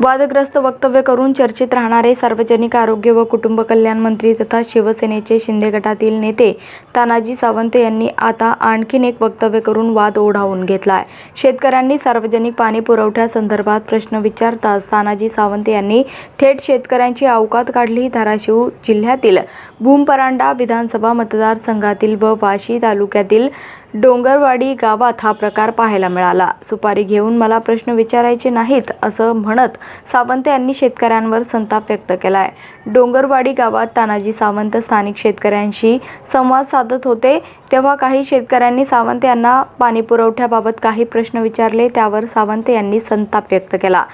वादग्रस्त वक्तव्य करून चर्चेत राहणारे सार्वजनिक आरोग्य व कुटुंब कल्याण मंत्री तथा शिवसेनेचे शिंदे गटातील नेते तानाजी सावंत यांनी आता आणखीन एक वक्तव्य करून वाद ओढावून घेतला आहे शेतकऱ्यांनी सार्वजनिक पाणी पुरवठ्यासंदर्भात प्रश्न विचारताच तानाजी सावंत यांनी थेट शेतकऱ्यांची अवकात काढली. धाराशिव जिल्ह्यातील भूमपरांडा विधानसभा मतदारसंघातील व वाशी तालुक्यातील डोंगरवाडी गावात हा प्रकार पाहायला मिळाला. सुपारी घेऊन मला प्रश्न विचारायचे नाहीत असं म्हणत सावंत यांनी शेतकऱ्यांवर संताप व्यक्त केलाय. डोंगरवाडी गावात तानाजी सावंत स्थानिक शेतकऱ्यांशी संवाद साधत होते. तेव्हा काही शेतकऱ्यांनी सावंत यांना पाणी पुरवठ्याबाबत काही प्रश्न विचारले त्यावर सावंत यांनी संताप व्यक्त केला.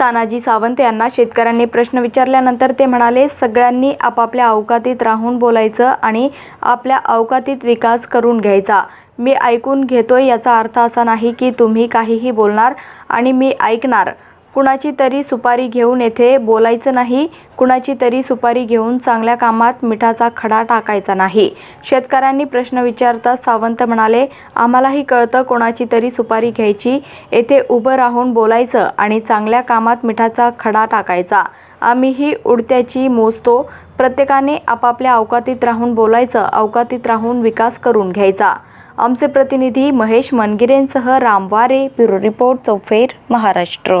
तानाजी सावंत यांना शेतकऱ्यांनी प्रश्न विचारल्यानंतर ते म्हणाले सगळ्यांनी आपापल्या अवकातीत राहून बोलायचं आणि आपल्या अवकातीत विकास करून घ्यायचा. मी ऐकून घेतोय याचा अर्थ असा नाही की तुम्ही काहीही बोलणार आणि मी ऐकणार. कुणाची तरी सुपारी घेऊन येथे बोलायचं नाही कुणाची तरी सुपारी घेऊन चांगल्या कामात मिठाचा खडा टाकायचा नाही. शेतकऱ्यांनी प्रश्न विचारता सावंत म्हणाले आम्हालाही कळतं कोणाची तरी सुपारी घ्यायची. येथे उभं राहून बोलायचं आणि चांगल्या कामात मिठाचा खडा टाकायचा. आम्हीही उडत्याची मोजतो. प्रत्येकाने आपापल्या अवकातीत राहून बोलायचं अवकातीत राहून विकास करून घ्यायचा. आमचे प्रतिनिधी महेश मनगिरेंसह रामवारे ब्युरो रिपोर्ट चौफेर महाराष्ट्र.